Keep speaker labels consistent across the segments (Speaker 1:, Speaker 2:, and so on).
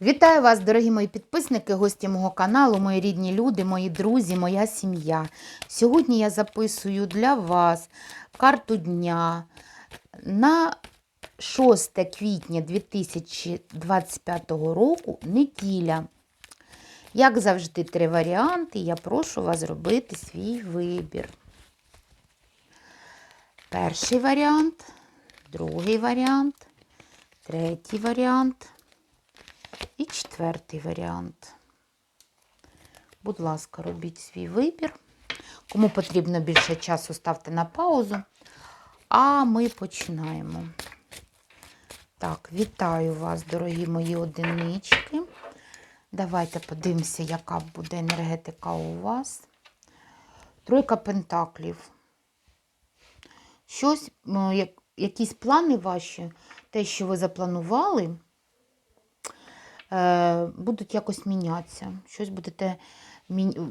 Speaker 1: Вітаю вас, дорогі мої підписники, гості мого каналу, мої рідні люди, мої друзі, моя сім'я. Сьогодні я записую для вас карту дня на 6 квітня 2025 року, неділя. Як завжди, три варіанти. Я прошу вас зробити свій вибір. Перший варіант, другий варіант, третій варіант. Четвертий варіант. Будь ласка, робіть свій вибір. Кому потрібно більше часу, ставте на паузу. А ми починаємо. Так, вітаю вас, дорогі мої одинички. Давайте подивимося, яка буде енергетика у вас. Тройка пентаклів. Щось, якісь плани ваші, те, що ви запланували будуть якось мінятися. Щось будете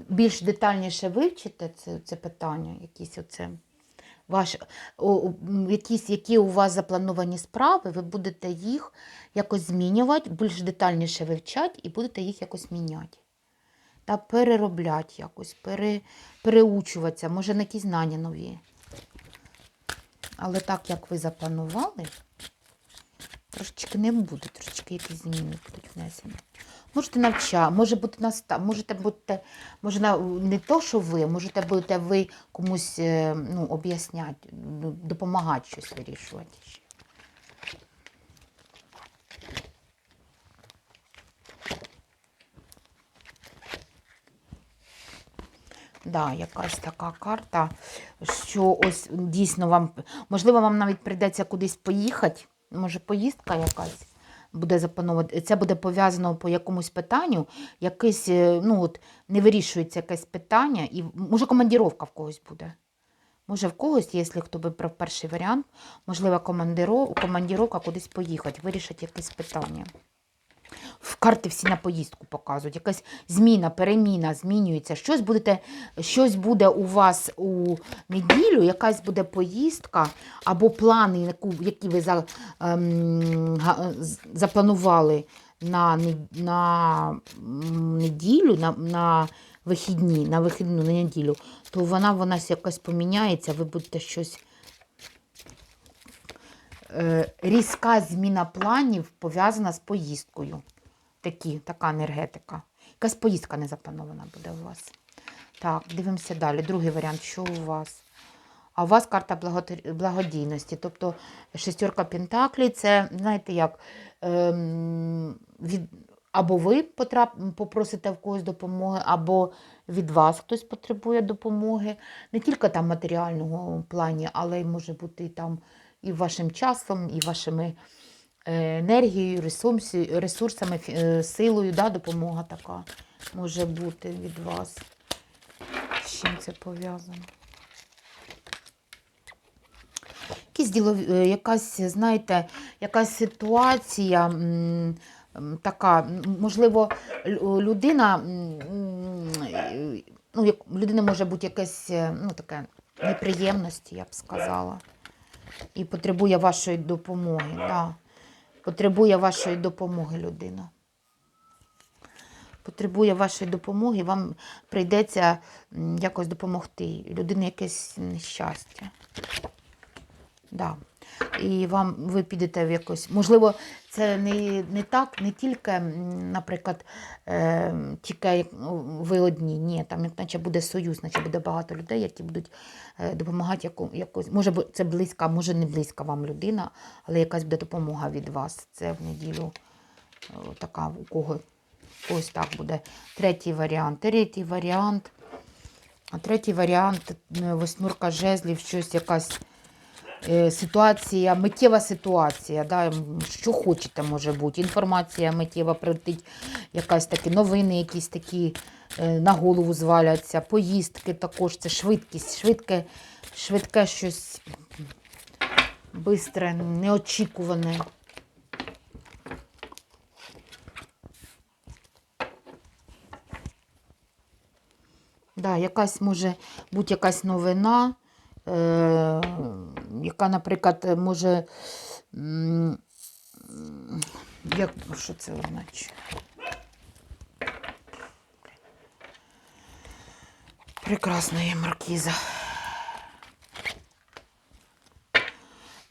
Speaker 1: більш детальніше вивчити це, це питання, якісь оце. Ваш, о, якісь, які у вас заплановані справи, ви будете їх якось змінювати, більш детальніше вивчати і будете їх якось міняти. Та переробляти якось, пере, переучуватися, може на якісь знання нові. Але так, як ви запланували, Трошечки не буде, трошечки якісь зміни будуть внесені. Можете навчати, може бути наста, можете бути, може не то, що ви, можете будете ви комусь е, ну, об'ясняти, ну, допомагати щось вирішувати. Да, якась така карта, що ось дійсно вам, можливо, вам навіть прийдеться кудись поїхати, може поїздка якась буде запанувати. Це буде пов'язано по якомусь питанню, якесь, е, ну от не вирішується якесь питання, і може командіровка в когось буде. Може, в когось, якщо хто вибрав перший варіант, можливо, командіровка кудись поїхати, вирішити якесь питання. В карти всі на поїздку показують. Якась зміна, переміна, змінюється. Щось, будете, щось буде у вас у неділю, якась буде поїздка або плани, які ви за, ем, запланували на, на неділю, на, на вихідні, на вихідну на неділю, то вона, вона якось поміняється, ви будете щось. Е, різка зміна планів пов'язана з поїздкою. Такі, така енергетика. Якась поїздка не запланована буде у вас. Так, дивимося далі. Другий варіант, що у вас? А у вас карта благодійності. Тобто шестерка Пентаклі це, знаєте, як ем, від, або ви потрап, попросите в когось допомоги, або від вас хтось потребує допомоги. Не тільки там матеріального плані, але й може бути і там і вашим часом, і вашими енергією, ресурсі- ресурсами, е, силою, да, допомога така може бути від вас. З чим це пов'язано? Якісь ділові, е, якась, знаєте, якась ситуація така, можливо, людина, е, ну, людина може бути якась, е, ну, таке неприємності, я б сказала. І потребує вашої допомоги. Да. Потребує вашої допомоги людина. Потребує вашої допомоги, вам прийдеться якось допомогти. Людині якесь нещастя. Да. І вам ви підете в якось. Можливо, це не, не так, не тільки, наприклад, е, тільки ви одні. Ні, там як наче буде союз, наче буде багато людей, які будуть е, допомагати яку, якось. Може, це близька, може не близька вам людина, але якась буде допомога від вас. Це в неділю е, така у кого. Ось так буде. Третій варіант. Третій варіант. А третій варіант е, восьмірка жезлів, щось якась ситуація, миттєва ситуація, да, що хочете, може бути. Інформація миттєва прилетить, якась такі новини, якісь такі е, на голову зваляться, поїздки також, це швидкість, швидке, швидке щось бистре, неочікуване. Да, якась може бути якась новина, е, яка, наприклад, може Як, що це означає? Прекрасна є маркіза.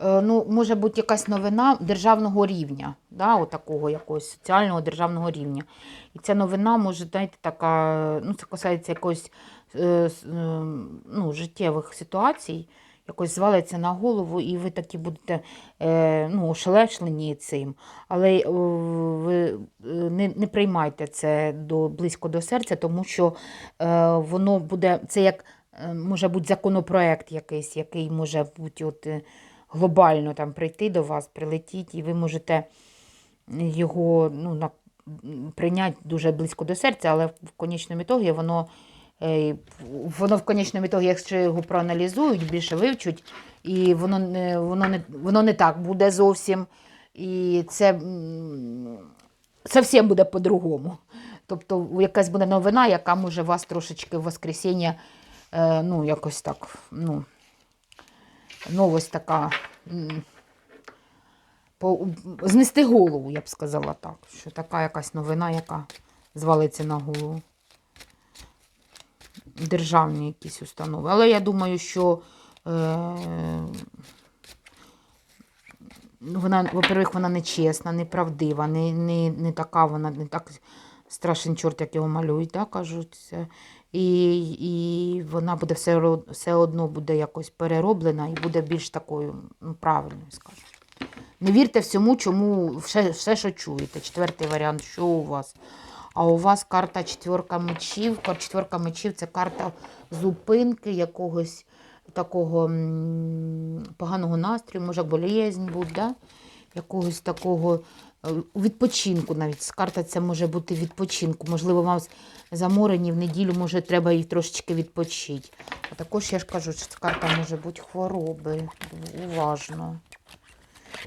Speaker 1: Е, Ну, може бути якась новина державного рівня, да, отакого якогось соціального державного рівня. І ця новина може, знаєте, така, ну, це касається якоїсь е, е, ну, життєвих ситуацій, якось звалиться на голову, і ви такі будете е, ну, ошелешлені цим. Але е, ви е, не, не приймайте це до, близько до серця, тому що е, воно буде, це як е, може бути законопроект якийсь, який може бути от, глобально там прийти до вас, прилетіть, і ви можете його ну, на, прийняти дуже близько до серця, але в конечному ітогі воно, воно в конечному ітогі, якщо його проаналізують, більше вивчуть, і воно не, воно не, воно не так буде зовсім. І це зовсім буде по-другому. Тобто якась буде новина, яка може вас трошечки в воскресіння, е, ну, якось так, ну, новость така. по, знести голову, я б сказала так. Що така якась новина, яка звалиться на голову. Державні якісь установи. Але я думаю, що е, ну, вона, во-первых, вона не чесна, неправдива, не, не, не така вона, не так страшен чорт, як його малюють, да, кажуть. І, і вона буде все, все одно буде якось перероблена і буде більш такою ну, правильною, скажімо. Не вірте всьому, чому все, все, що чуєте. Четвертий варіант, що у вас. А у вас карта четверка мечів. Четверка мечів це карта зупинки якогось такого поганого настрою, може болезнь буде, да? якогось такого е, відпочинку навіть. Карта це може бути відпочинку. Можливо, вам заморені в неділю, може, треба їх трошечки відпочити. А також я ж кажу, що ця карта може бути хвороби. Уважно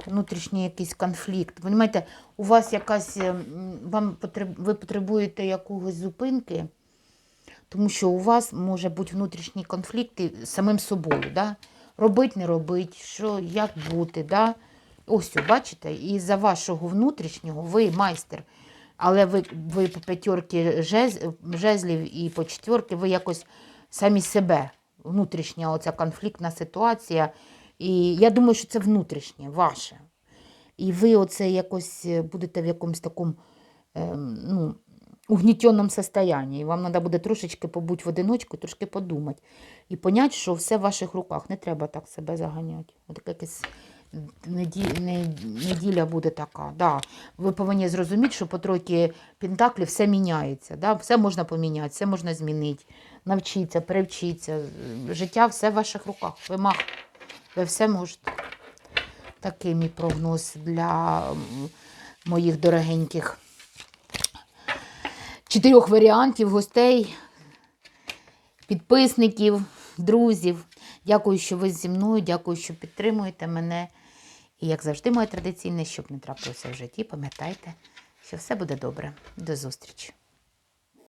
Speaker 1: внутрішній якийсь конфлікт. Понімаєте, у вас якась, е, вам ви потребуєте якогось зупинки, тому що у вас може бути внутрішній конфлікт і з самим собою. Да? Робить, не робить, що, як бути. Да? Ось, бачите, і за вашого внутрішнього ви майстер. Але ви, ви по п'ятерки жез, жезлів і по четверки ви якось самі себе. Внутрішня оця конфліктна ситуація. І я думаю, що це внутрішнє, ваше. І ви оце якось е, будете в якомусь такому ем, ну, угнітеному состоянні. І вам треба буде трошечки побути в одиночку, трошки подумати. І поняти, що все в ваших руках. Не треба так себе заганяти. От якась неді- неділя буде така. Да. Ви повинні зрозуміти, що по тройки пентаклів все міняється. Да? Все можна поміняти, все можна змінити. Навчитися, перевчитися. Життя все в ваших руках. Ви мах. Ви все можете. Такий мій прогноз для моїх дорогеньких чотирьох варіантів гостей, підписників, друзів. Дякую, що ви зі мною, дякую, що підтримуєте мене. І як завжди, моє традиційне, щоб не трапилося в житті, пам'ятайте, що все буде добре. До зустрічі!